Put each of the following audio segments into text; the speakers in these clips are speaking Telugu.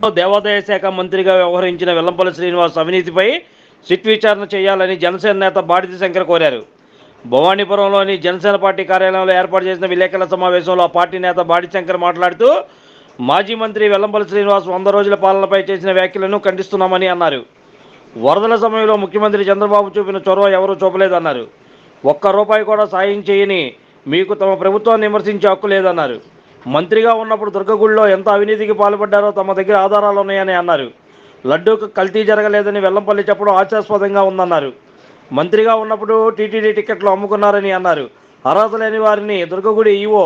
దేవాదాయ శాఖ మంత్రిగా వ్యవహరించిన వెల్లంపల్లి శ్రీనివాస్ అవినీతిపై సిట్ విచారణ చేయాలని జనసేన నేత బాడితి శంకర్ కోరారు. భవానీపురంలోని జనసేన పార్టీ కార్యాలయంలో ఏర్పాటు చేసిన విలేకరుల సమావేశంలో ఆ పార్టీ నేత బాడి శంకర్ మాట్లాడుతూ మాజీ మంత్రి వెల్లంపల్లి శ్రీనివాస్ వంద రోజుల పాలనపై చేసిన వ్యాఖ్యలను ఖండిస్తున్నామని అన్నారు. వరదల సమయంలో ముఖ్యమంత్రి చంద్రబాబు చూపిన చొరవ ఎవరూ చూపలేదన్నారు. ఒక్క రూపాయి కూడా సాయం చేయని మీకు తమ ప్రభుత్వాన్ని విమర్శించే హక్కు లేదన్నారు. మంత్రిగా ఉన్నప్పుడు దుర్గగుడిలో ఎంత అవినీతికి పాల్పడ్డారో తమ దగ్గర ఆధారాలు ఉన్నాయని అన్నారు. లడ్డూకు కల్తీ జరగలేదని వెల్లంపల్లి చెప్పడం ఆశాస్పదంగా ఉందన్నారు. మంత్రిగా ఉన్నప్పుడు టీటీడీ టికెట్లు అమ్ముకున్నారని అన్నారు. అర్హత లేని వారిని దుర్గగుడి ఈవో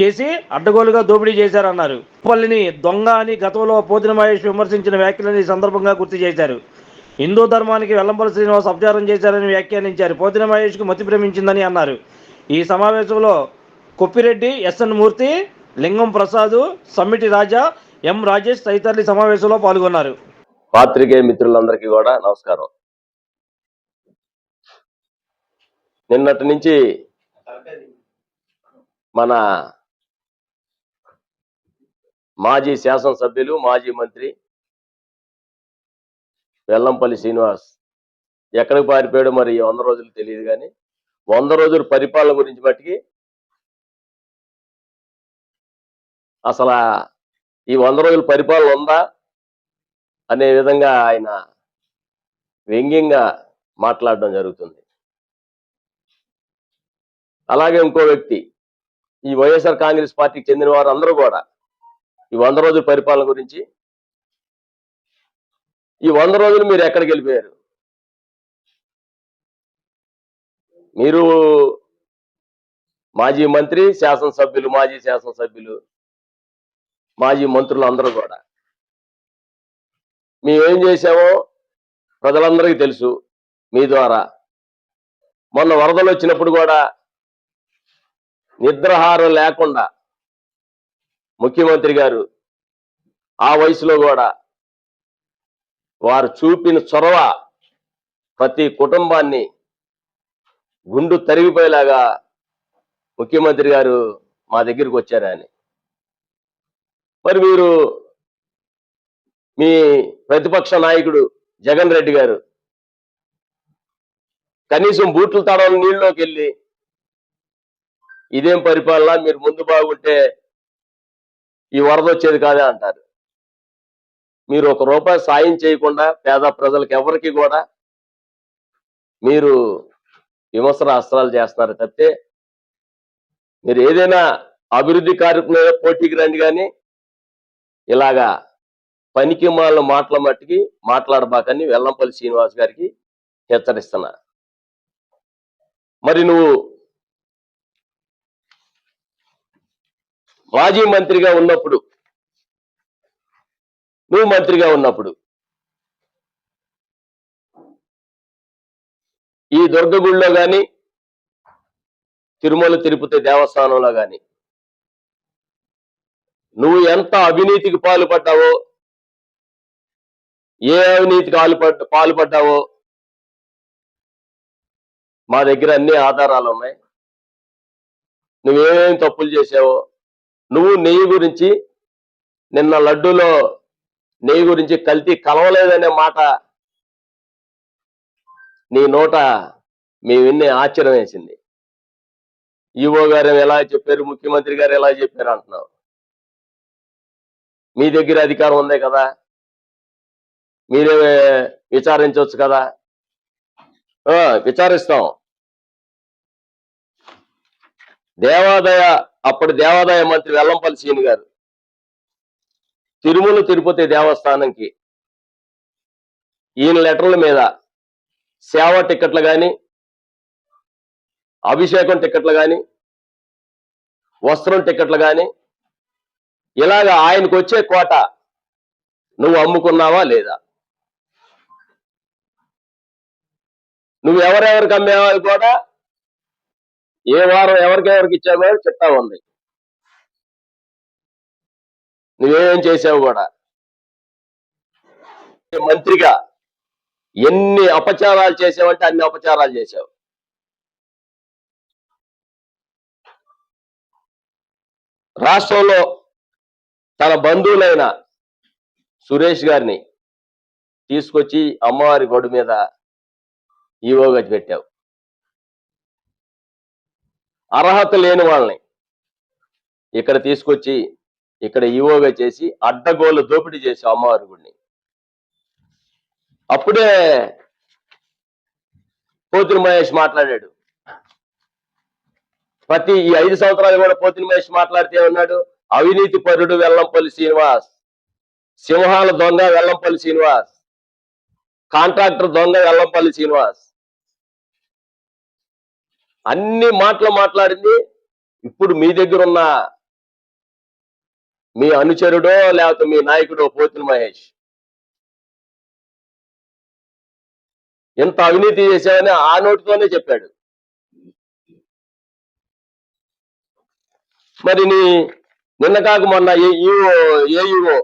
చేసి అడ్డగోలుగా దోపిడీ చేశారన్నారు. పల్లిని దొంగ అని గతంలో పోతిన మహేష్ విమర్శించిన వ్యాఖ్యలను ఈ సందర్భంగా గుర్తు చేశారు. హిందూ ధర్మానికి వెల్లంపల్లి శ్రీనివాస్ అపచారం చేశారని వ్యాఖ్యానించారు. పోతిన మహేష్కు మతి భ్రమించిందని అన్నారు. ఈ సమావేశంలో Koppireddy S N Murthy Lingam Prasad Sammiti Raja M Rajesh తదితరులు సమావేశంలో పాల్గొన్నారు. పాత్రికేయ మిత్రులందరికీ కూడా నమస్కారం. నిన్నటి నుంచి మన మాజీ శాసనసభ్యులు మాజీ మంత్రి వెల్లంపల్లి శ్రీనివాస్ ఎక్కడికి పారిపోయాడో మరి వంద రోజులు తెలియదు కానీ వంద రోజుల పరిపాలన గురించి మట్టికి అసలు ఈ వంద రోజుల పరిపాలన ఉందా? అనే విధంగా ఆయన వ్యంగ్యంగా మాట్లాడడం జరుగుతుంది. అలాగే ఇంకో వ్యక్తి ఈ వైఎస్ఆర్ కాంగ్రెస్ పార్టీకి చెందిన వారు అందరూ కూడా ఈ వంద రోజుల పరిపాలన గురించి ఈ వంద రోజులు మీరు ఎక్కడికి వెళ్ళిపోయారు? మీరు మాజీ మంత్రి శాసనసభ్యులు మాజీ శాసనసభ్యులు మాజీ మంత్రులు అందరూ కూడా. మేమేం చేశామో ప్రజలందరికీ తెలుసు మీ ద్వారా. మొన్న వరదలు వచ్చినప్పుడు కూడా నిద్రహారం లేకుండా ముఖ్యమంత్రి గారు ఆ వయసులో కూడా వారు చూపిన చొరవ ప్రతి కుటుంబాన్ని గుండు తరిగిపోయేలాగా ముఖ్యమంత్రి గారు మా దగ్గరికి వచ్చారని. మరి మీరు మీ ప్రతిపక్ష నాయకుడు జగన్ రెడ్డి గారు కనీసం బూట్లు తడవని నీళ్ళలోకి వెళ్ళి ఇదేం పరిపాలన? మీరు ముందు బాగుంటే ఈ వరద వచ్చేది కాదే అంటారు. మీరు ఒక రూపాయి సాయం చేయకుండా పేద ప్రజలకు ఎవరికి కూడా మీరు విమర్శన అస్త్రాలు చేస్తున్నారు తప్పితే మీరు ఏదైనా అభివృద్ధి కార్యక్రమం పోటీకి రండి కానీ ఇలాగా పనికి మాల మాటల మట్టికి మాట్లాడబాకని వెల్లంపల్లి శ్రీనివాస్ గారికి హెచ్చరిస్తున్నా. మరి నువ్వు మాజీ మంత్రిగా ఉన్నప్పుడు నువ్వు మంత్రిగా ఉన్నప్పుడు ఈ దుర్గగుడిలో కానీ తిరుమల తిరుపతి దేవస్థానంలో కానీ నువ్వు ఎంత అవినీతికి పాల్పడ్డావో ఏ అవినీతికి పాల్పడ్డ పాల్పడ్డావో మా దగ్గర అన్ని ఆధారాలు ఉన్నాయి. నువ్వేమేమి తప్పులు చేసావో నువ్వు నెయ్యి గురించి నిన్న లడ్డూలో నెయ్యి గురించి కల్తీ కలవలేదనే మాట నీ నోట మీ విన్నే ఆశ్చర్యం వేసింది. ఈవో గారు ఎలా చెప్పారు ముఖ్యమంత్రి గారు ఎలా చెప్పారు అంటున్నావు. మీ దగ్గర అధికారం ఉంది కదా? మీరే విచారించవచ్చు కదా? ఆ, విచారిస్తాం. దేవాదాయ అప్పటి దేవాదాయ మంత్రి వెల్లంపల్లి సీని గారు. తిరుమల తిరుపతి దేవస్థానంకి ఈయన లెటర్ల మీద సేవ టికెట్లు కానీ అభిషేకం టికెట్లు కానీ వస్త్రం టికెట్లు కానీ ఇలాగ ఆయనకు వచ్చే కోట నువ్వు అమ్ముకున్నావా లేదా? నువ్వు ఎవరెవరికి అమ్మేవా కూడా ఏ వారం ఎవరికెవరికి ఇచ్చావో చెప్తా ఉంది. నువ్వేం చేసావు కూడా? మంత్రిగా ఎన్ని అపచారాలు చేసావంటే అన్ని అపచారాలు చేసావు. రాష్ట్రంలో తన బంధువులైన సురేష్ గారిని తీసుకొచ్చి అమ్మవారి గొడ్డు మీద ఈవోగా పెట్టావు. అర్హత లేని వాళ్ళని ఇక్కడ తీసుకొచ్చి ఇక్కడ ఈవోగా చేసి అడ్డగోలు దోపిడీ చేసి అమ్మవారి గుడిని. అప్పుడే పోతిరి మహేష్ మాట్లాడాడు. ప్రతి ఈ ఐదు సంవత్సరాలు కూడా పోతిరి మహేష్ మాట్లాడితే ఉన్నాడు అవినీతి పరుడు వెల్లంపల్లి శ్రీనివాస్. సింహాల దొంగ వెల్లంపల్లి శ్రీనివాస్. కాంట్రాక్టర్ దొంగ వెల్లంపల్లి శ్రీనివాస్. అన్ని మాటలు మాట్లాడింది. ఇప్పుడు మీ దగ్గర ఉన్న మీ అనుచరుడో లేకపోతే మీ నాయకుడో పోతుని మహేష్. ఎంత అవినీతి చేశావని ఆ నోటితోనే చెప్పాడు. మరి నీ నిన్న కాక మొన్న ఏఈఓ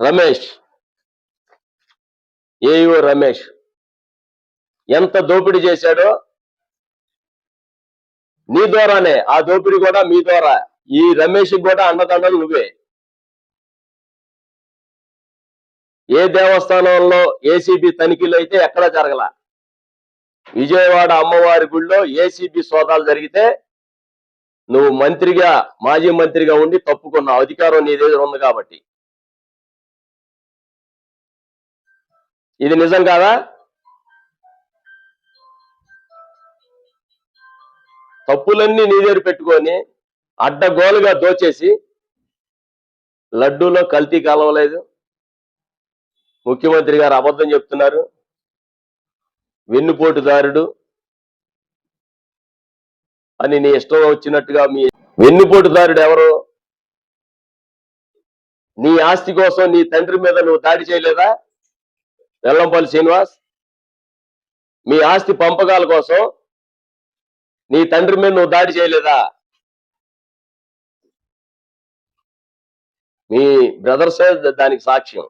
రమేష్. ఏఈఓ రమేష్? ఎంత దోపిడీ చేశాడో? నీ ద్వారానే. ఆ దోపిడీ కూడా మీ ద్వారా. ఈ రమేష్ కూడా అన్నదండలు నువ్వే. ఏ దేవస్థానంలో ఏసీబీ తనిఖీలు అయితే ఎక్కడా జరగల? విజయవాడ అమ్మవారి గుళ్ళో ఏసీబీ సోదాలు జరిగితే నువ్వు మంత్రిగా మాజీ మంత్రిగా ఉండి తప్పుకున్నావు అధికారం నీ దగ్గర ఉంది కాబట్టి. ఇది నిజం కాదా? తప్పులన్నీ నీ దగ్గర పెట్టుకొని అడ్డగోలుగా దోచేసి లడ్డూలో కల్తీ కలవలేదు ముఖ్యమంత్రి గారు అబద్ధం చెప్తున్నారు. వెన్నుపోటుదారుడు అని నీ ఇష్టం వచ్చినట్టుగా మీ వెన్నుపోటుదారుడు ఎవరు? నీ ఆస్తి కోసం నీ తండ్రి మీద నువ్వు దాడి చేయలేదా? వెల్లంపల్లి శ్రీనివాస్ మీ ఆస్తి పంపకాల కోసం నీ తండ్రి మీద నువ్వు దాడి చేయలేదా? మీ బ్రదర్సే దానికి సాక్ష్యం.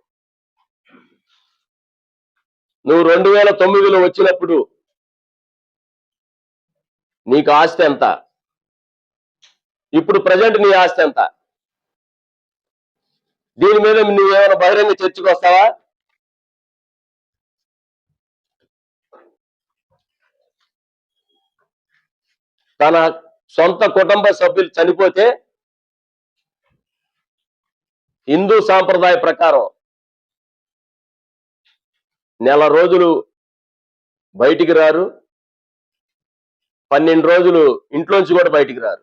నువ్వు రెండు వేల తొమ్మిదిలో వచ్చినప్పుడు నీకు ఆస్తి ఎంత? ఇప్పుడు ప్రజెంట్ నీ ఆస్తి ఎంత? దీని మీద నువ్వేమైనా బహిరంగ చర్చకు వస్తావా? తన సొంత కుటుంబ సభ్యులు చనిపోతే హిందూ సాంప్రదాయ ప్రకారం నెల రోజులు బయటికి రారు పన్నెండు రోజులు ఇంట్లోంచి కూడా బయటికి రారు.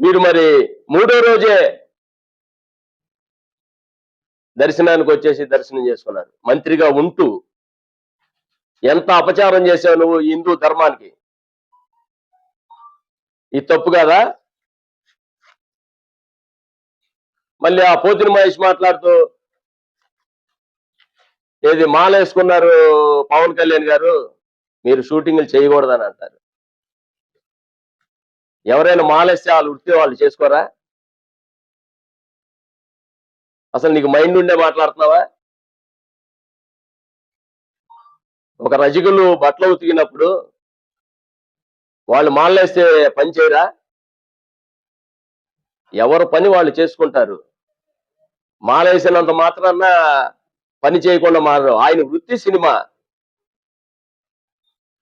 మీరు మరి మూడో రోజే దర్శనానికి వచ్చేసి దర్శనం చేసుకున్నారు. మంత్రిగా ఉంటూ ఎంత అపచారం చేసావు నువ్వు హిందూ ధర్మానికి? ఇది తప్పు కదా? మళ్ళీ ఆ పోతిని మహేష్ మాట్లాడుతూ ఏది మాల వేసుకున్నారు పవన్ కళ్యాణ్ గారు? మీరు షూటింగ్లు చేయకూడదని అంటారు. ఎవరైనా మాలేస్తే వాళ్ళు ఉడితే వాళ్ళు చేసుకోరా? అసలు నీకు మైండ్ ఉండే మాట్లాడుతున్నావా? ఒక రజకులు బట్టలు ఉతికినప్పుడు వాళ్ళు మాలేస్తే పని చేయరా? ఎవరు పని వాళ్ళు చేసుకుంటారు. మాలేసినంత మాత్రాన పని చేయకుండా మారరు. ఆయన వృత్తి సినిమా.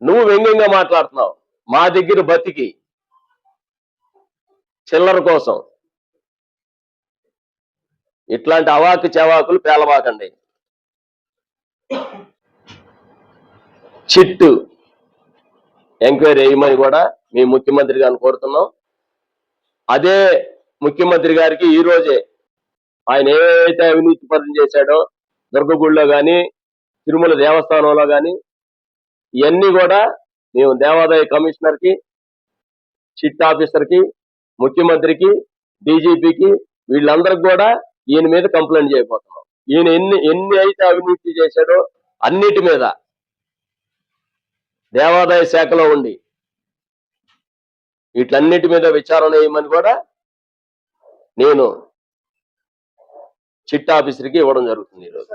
నువ్వు వ్యంగ్యంగా మాట్లాడుతున్నావు. మా దగ్గర బతికి చిల్లర కోసం. ఇట్లాంటి అవాకు చెవాకులు పేలవాకండి. చిట్టు ఎంక్వైరీ వేయమని కూడా మీ ముఖ్యమంత్రి గారిని కోరుతున్నాం. అదే ముఖ్యమంత్రి గారికి ఈ రోజే ఆయన ఏదైతే అవినీతి పనులు చేశాడో దుర్గగుడిలో కానీ తిరుమల దేవస్థానంలో కానీ ఇవన్నీ కూడా మేము దేవాదాయ కమిషనర్కి చిట్ ఆఫీసర్కి ముఖ్యమంత్రికి డీజీపీకి వీళ్ళందరికి కూడా ఈయన మీద కంప్లైంట్ చేయబోతున్నాం. ఈయన ఎన్ని ఎన్ని అయితే అవినీతి చేశాడో అన్నిటి మీద దేవాదాయ శాఖలో ఉండి వీటన్నిటి మీద విచారణ చేయమని కూడా నేను చిట్ ఆఫీసర్కి ఇవ్వడం జరుగుతుంది ఈరోజు.